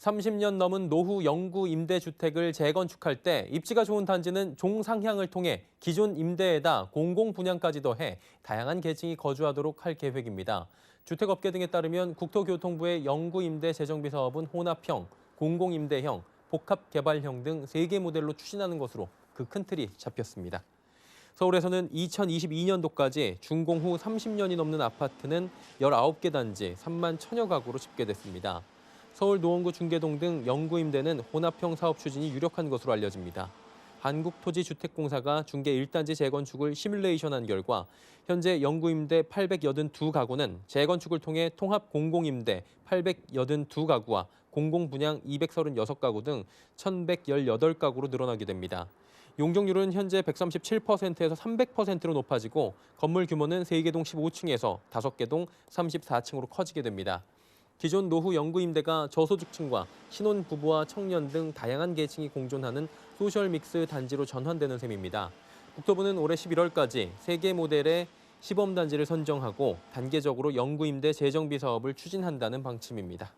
30년 넘은 노후 영구 임대 주택을 재건축할 때 입지가 좋은 단지는 종상향을 통해 기존 임대에다 공공 분양까지 더해 다양한 계층이 거주하도록 할 계획입니다. 주택업계 등에 따르면 국토교통부의 영구 임대 재정비 사업은 혼합형, 공공 임대형, 복합 개발형 등세개 모델로 추진하는 것으로 그 큰 틀이 잡혔습니다. 서울에서는 2022년도까지 준공 후 30년이 넘는 아파트는 19개 단지 3만 천여 가구로 집계됐습니다. 서울 노원구 중계동 등 영구 임대는 혼합형 사업 추진이 유력한 것으로 알려집니다. 한국토지주택공사가 중계 1단지 재건축을 시뮬레이션한 결과 현재 영구 임대 882가구는 재건축을 통해 통합 공공임대 882가구와 공공분양 236가구 등 1,118가구로 늘어나게 됩니다. 용적률은 현재 137%에서 300%로 높아지고 건물 규모는 3개 동 15층에서 5개 동 34층으로 커지게 됩니다. 기존 노후 영구 임대가 저소득층과 신혼 부부와 청년 등 다양한 계층이 공존하는 소셜 믹스 단지로 전환되는 셈입니다. 국토부는 올해 11월까지 세개 모델의 시범 단지를 선정하고 단계적으로 영구 임대 재정비 사업을 추진한다는 방침입니다.